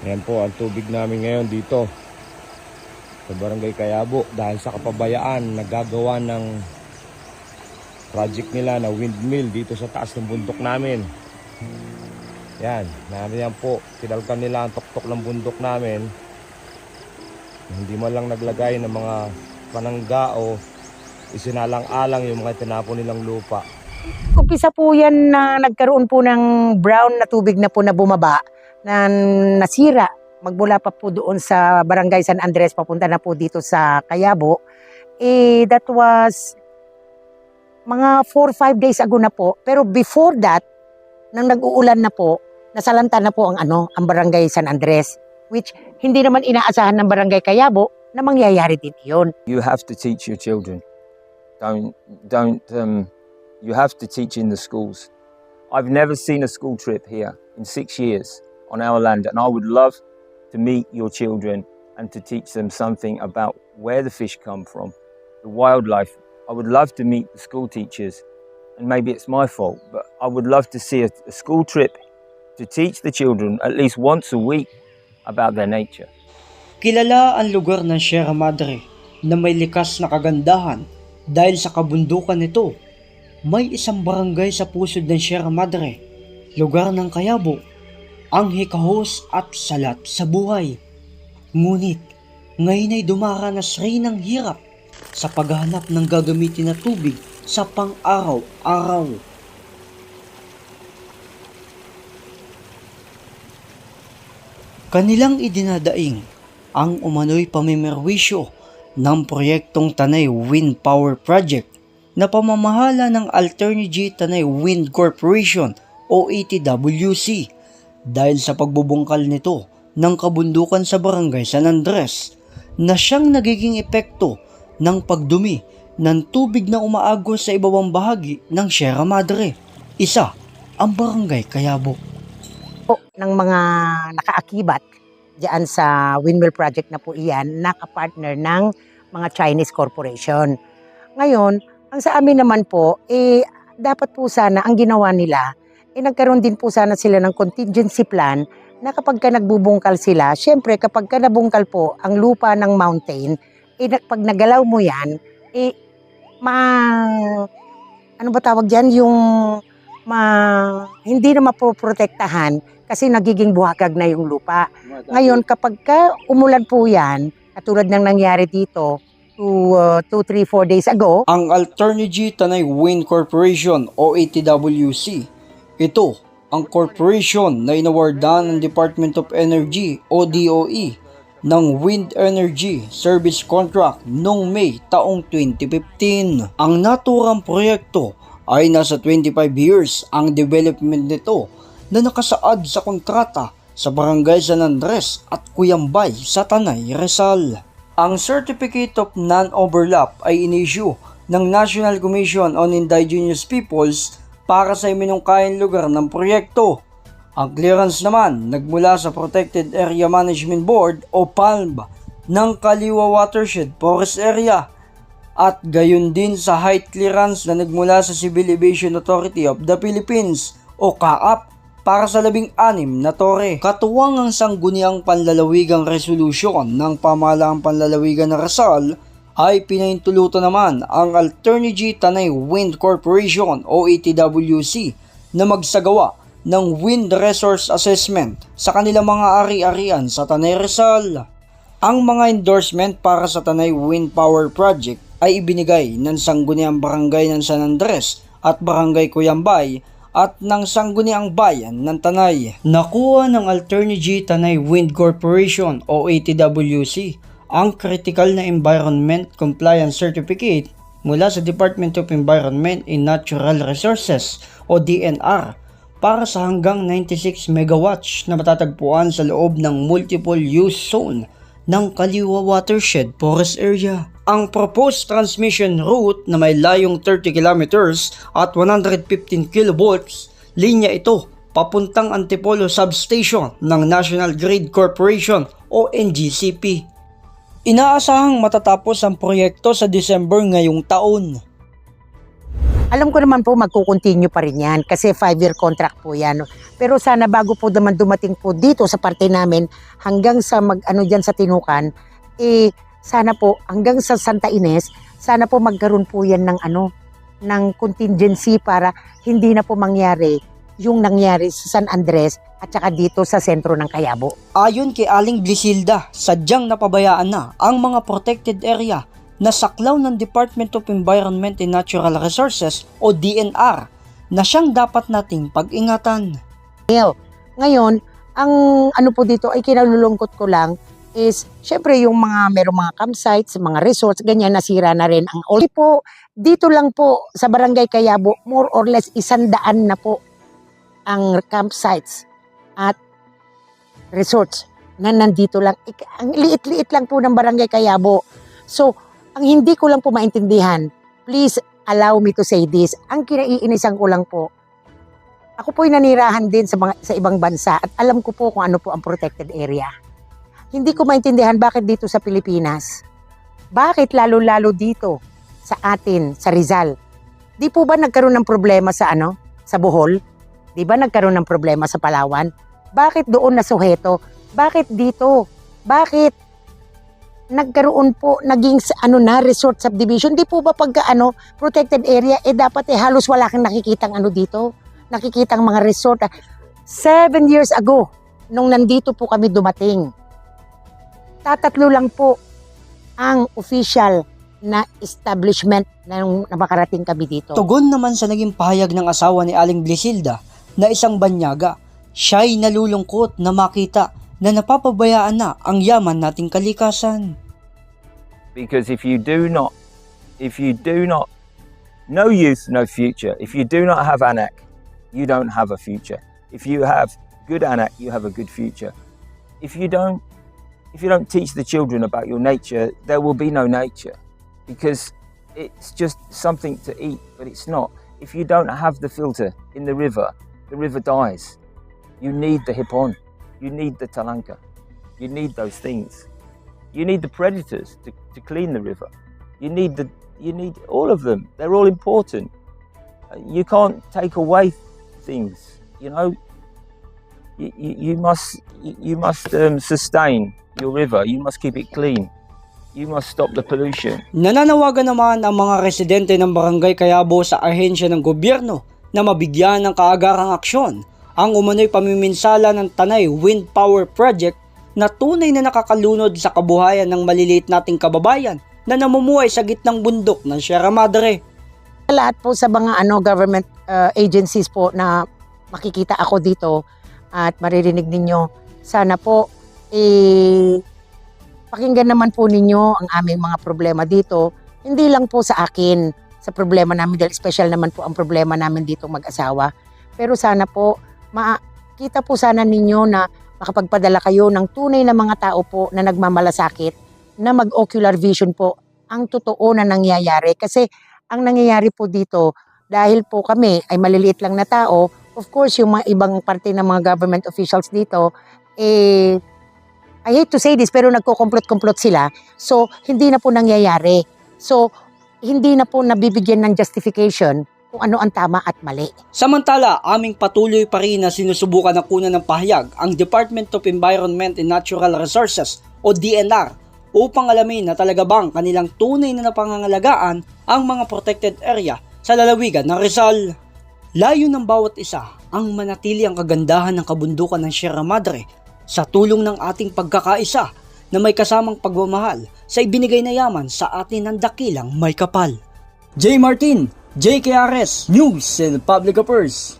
Ayan po ang tubig namin ngayon dito sa Barangay Kayabo dahil sa kapabayaan nagagawa ng project nila na windmill dito sa taas ng bundok namin. Yan, nariyan po. Kinalkan nila ang tuktok ng bundok namin. Hindi man lang naglagay ng mga panangga o isinalang-alang yung mga tinapon nilang lupa. Umpisa po yan na nagkaroon po ng brown na tubig na po na bumaba na nasira magmula pa po doon sa Barangay San Andres papunta na po dito sa Kayabo. Eh, that was mga 4-5 days ago na po. Pero before that, nang nag-uulan na po, nasalanta na po ang ano, ang Barangay San Andres which hindi naman inaasahan ng Barangay Kayabo na mangyayari din yun. you have to teach your children. Don't don't um, you have to teach in the schools. I've never seen a school trip here in six years on our land, and I would love to meet your children and to teach them something about where the fish come from, the wildlife. I would love to meet the school teachers, and maybe it's my fault, but I would love to see a, a school trip to teach the children at least once a week about their nature. Kilala ang lugar ng Sierra Madre na may likas na kagandahan dahil sa kabundukan nito. May isang barangay sa pusod ng Sierra Madre, lugar ng Kayabo, ang hikahos at salat sa buhay. Ngunit, ngayon ay dumaranas rin ng hirap sa paghahanap ng gagamitin na tubig sa pang-araw-araw. Kanilang idinadaing ang umano'y pamimerwisyo ng proyektong Tanay Wind Power Project na pamamahala ng Alternergy Tanay Wind Corporation o ATWC dahil sa pagbubungkal nito ng kabundukan sa barangay San Andres na siyang nagiging epekto ng pagdumi ng tubig na umaagos sa ibabang bahagi ng Sierra Madre. Isa, ang barangay Kayabo. po ng mga nakaakibat diyan sa windmill project na po iyan, nakapartner ng mga Chinese corporation. Ngayon, ang sa amin naman po, eh, dapat po sana ang ginawa nila, eh, nagkaroon din po sana sila ng contingency plan na kapag ka nagbubungkal sila, syempre kapag ka nabungkal po ang lupa ng mountain, eh, pag nagalaw mo yan, eh, ma... Ano ba tawag dyan? Yung ma, hindi na mapoprotektahan kasi nagiging buhagag na yung lupa. Ngayon, kapag ka umulan po yan, katulad ng nangyari dito, 2, 3, 4 days ago, ang Alternergy Tanay Wind Corporation o ATWC. Ito ang corporation na inawardan ng Department of Energy o DOE ng Wind Energy Service Contract noong May taong 2015. Ang naturang proyekto ay nasa 25 years ang development nito na nakasaad sa kontrata sa Barangay San Andres at Cuyambay sa Tanay, Rizal. Ang Certificate of Non-Overlap ay inisyu ng National Commission on Indigenous Peoples para sa iminungkayang lugar ng proyekto. Ang clearance naman nagmula sa Protected Area Management Board o PALB ng Kaliwa Watershed Forest Area at gayon din sa height clearance na nagmula sa Civil Aviation Authority of the Philippines o CAAP para sa labing anim na tore. Katuwang ang sangguniang panlalawigang resolusyon ng pamahalaang panlalawigan ng Rizal ay pinahintulutan naman ang Alternergy Tanay Wind Corporation o ATWC na magsagawa ng wind resource assessment sa kanilang mga ari-arian sa Tanay Rizal. Ang mga endorsement para sa Tanay Wind Power Project ay ibinigay ng Sangguniang Barangay ng San Andres at Barangay Cuyambay at ng Sangguniang Bayan ng Tanay. Nakuha ng Alternergy Tanay Wind Corporation o ATWC ang Critical na Environment Compliance Certificate mula sa Department of Environment and Natural Resources o DNR para sa hanggang 96 megawatts na matatagpuan sa loob ng multiple use zone ng Kaliwa Watershed Forest Area. Ang proposed transmission route na may layong 30 kilometers at 115 kilovolts, linya ito papuntang Antipolo Substation ng National Grid Corporation o NGCP. Inaasahang matatapos ang proyekto sa December ngayong taon. Alam ko naman po magkukontinue pa rin yan kasi five-year contract po yan. Pero sana bago po naman dumating po dito sa parte namin hanggang sa mag ano dyan sa Tinukan, eh sana po hanggang sa Santa Ines, sana po magkaroon po yan ng ano ng contingency para hindi na po mangyari yung nangyari sa San Andres at saka dito sa sentro ng Cayabo. Ayon kay Aling Blisilda, sadyang napabayaan na ang mga protected area na saklaw ng Department of Environment and Natural Resources o DNR na siyang dapat nating pag-ingatan. Ngayon, ang ano po dito ay kinalulungkot ko lang is syempre yung mga merong mga campsites, mga resorts, ganyan nasira na rin ang all po. Dito lang po sa Barangay Cayabo, more or less isandaan na po ang campsites at resorts na nandito lang. Ang liit-liit lang po ng Barangay Cayabo. So, ang hindi ko lang po maintindihan, please allow me to say this. Ang kinaiinisan ko lang po, ako po'y nanirahan din sa, mga, sa ibang bansa at alam ko po kung ano po ang protected area. Hindi ko maintindihan bakit dito sa Pilipinas. Bakit lalo-lalo dito sa atin, sa Rizal. Di po ba nagkaroon ng problema sa ano? Sa Bohol? Di ba nagkaroon ng problema sa Palawan? Bakit doon na Soheto? Bakit dito? Bakit nagkaroon po naging ano na resort subdivision di po ba pagka ano protected area eh dapat eh halos wala kang nakikitang ano dito nakikitang mga resort. Seven years ago, nung nandito po kami dumating, tatatlo lang po ang official na establishment na nung na makarating kami dito. Tugon naman sa naging pahayag ng asawa ni Aling Blisilda na isang banyaga, siya'y nalulungkot na makita na napapabayaan na ang yaman nating kalikasan. because if you do not if you do not no youth no future. If you do not have anak you don't have a future. If you have good anak you have a good future. If you don't if you don't teach the children about your nature there will be no nature. Because it's just something to eat but it's not. If you don't have the filter in the river the river dies you need the hippon you need the talanka you need those things you need the predators to, to clean the river. You need the you need all of them. They're all important. You can't take away things. You know, you, you, you must you must um, sustain your river. You must keep it clean. You must stop the pollution. Nananawagan naman ang mga residente ng Barangay Cayabo sa ahensya ng gobyerno na mabigyan ng kaagarang aksyon ang umano'y pamiminsala ng Tanay Wind Power Project na tunay na nakakalunod sa kabuhayan ng maliliit nating kababayan na namumuhay sa gitnang bundok ng Sierra Madre. lahat po sa mga ano government uh, agencies po na makikita ako dito at maririnig ninyo. Sana po eh pakinggan naman po ninyo ang aming mga problema dito. Hindi lang po sa akin sa problema namin dahil special naman po ang problema namin dito mag-asawa. Pero sana po makita po sana ninyo na makapagpadala kayo ng tunay na mga tao po na nagmamalasakit na mag-ocular vision po ang totoo na nangyayari kasi ang nangyayari po dito, dahil po kami ay maliliit lang na tao, of course, yung mga ibang parte ng mga government officials dito, eh, I hate to say this, pero nagko-complot-complot sila. So, hindi na po nangyayari. So, hindi na po nabibigyan ng justification kung ano ang tama at mali. Samantala, aming patuloy pa rin na sinusubukan na kunan ng pahayag ang Department of Environment and Natural Resources o DNR upang alamin na talaga bang kanilang tunay na napangangalagaan ang mga protected area sa lalawigan ng Rizal. Layo ng bawat isa ang manatili ang kagandahan ng kabundukan ng Sierra Madre sa tulong ng ating pagkakaisa na may kasamang pagmamahal sa ibinigay na yaman sa atin ng dakilang may kapal. J. Martin, JKRS News and Public Affairs.